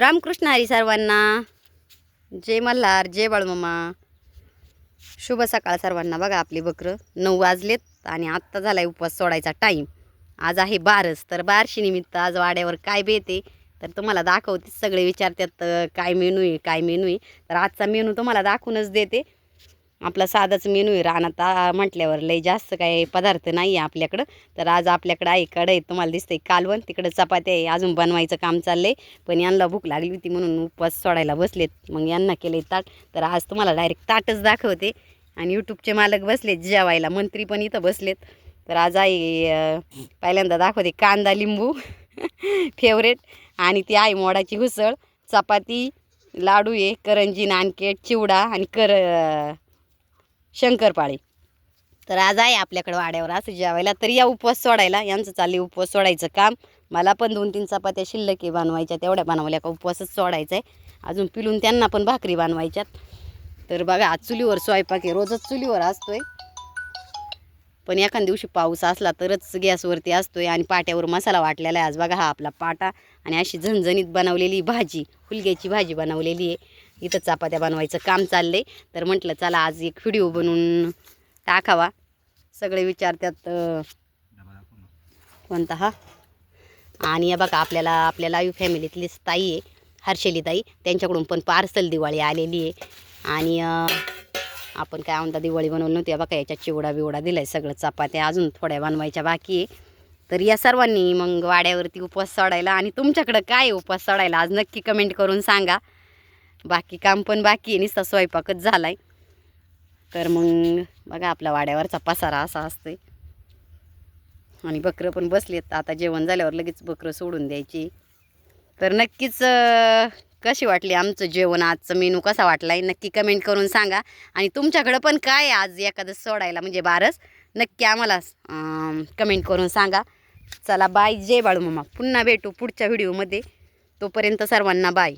रामकृष्ण हरी सर्वांना. जय मल्हार जय बाळमामा. शुभ सकाळ सर्वांना. बघा आपली बकरं नऊ वाजलेत आणि आत्ता झाला आहे उपवास सोडायचा टाईम आज आहे बारस तर बारशी निमित्त आज वाड्यावर काय बेते तर तुम्हाला दाखवते. सगळे विचारतात काय मेनू आहे काय मेनू आहे? तर आजचा मेनू तुम्हाला दाखवूनच देते. आपला साधाच मेनू आहे. रानात आ- म्हटल्यावर लई जास्त काही पदार्थ नाही आहे आपल्याकडं. तर आज आपल्याकडं आहे कढई तुम्हाला दिसतंय कालवण. तिकडं चपात्या आहे अजून बनवायचं काम चाललं आहे पण यांना भूक लागली होती म्हणून उपवास सोडायला बसलेत. मग यांना केले ताट. तर आज तुम्हाला डायरेक्ट ताटच दाखवते. आणि यूट्यूबचे मालक बसलेत जेवायला. मंत्री पण इथं बसलेत. तर आज आई पहिल्यांदा दाखवते कांदा लिंबू. फेवरेट आणि ती आई मोडाची हुसळ चपाती लाडू आहे करंजी नानकेट चिवडा आणि कर शंकरपाळे. तर आज आहे आपल्याकडं वाड्यावर असं जेवायला तर या उपवास सोडायला. यांचं चालले उपवास सोडायचं काम. मला पण दोन तीन चपात्या शिल्लके बनवायच्या. तेवढ्या बनवल्या का उपवासच सोडायचा आहे अजून पिलून त्यांना पण भाकरी बनवायच्यात. तर बघा आज चुलीवर स्वयंपाक आहे. रोजच चुलीवर असतोय. पण एखाद्या दिवशी पाऊस असला तरच गॅसवरती असतोय आणि पाट्यावर मसाला वाटलेला आहे. आज बघा हा आपला पाटा आणि अशी झणझणीत बनवलेली भाजी हुलग्याची भाजी बनवलेली आहे. इथं चपात्या बनवायचं काम चाललंय. तर म्हटलं चला आज एक व्हिडिओ बनवून टाकावा. सगळे विचारतात कोणता हा? आणि या बघा आपल्याला आपल्या लाईव्ह फॅमिलीतली ताई आहे हर्षली ताई. त्यांच्याकडून पण पार्सल दिवाळी आलेली आहे. आणि आपण काय म्हणता दिवाळी बनवली नव्हती. बघा याच्यात चिवडा बिवडा दिला आहे सगळं चपात्या अजून थोड्या बनवायच्या बाकी आहे. तर या सर्वांनी मग वाड्यावरती उपवास सोडायला आणि तुमच्याकडं काय उपवास सोडायला आज नक्की कमेंट करून सांगा. बाकी काम पण बाकी आहे. नुसता स्वयंपाकच झाला आहे तर मग बघा आपला वाड्यावरचा पसारा असा असते आणि बकरं पण बसलेत आता जेवण झाल्यावर लगेच बकरं सोडून द्यायची. तर नक्कीच कशी वाटली आमचं जेवण? आजचं मेनू कसा वाटला आहे नक्की कमेंट करून सांगा. आणि तुमच्याकडं पण काय आहे आज एखादं सोडायला? म्हणजे बारस? नक्की आम्हाला कमेंट करून सांगा. चला बाय. जय बाळू मामा पुन्हा भेटू पुढच्या व्हिडिओमध्ये. तोपर्यंत सर्वांना बाय.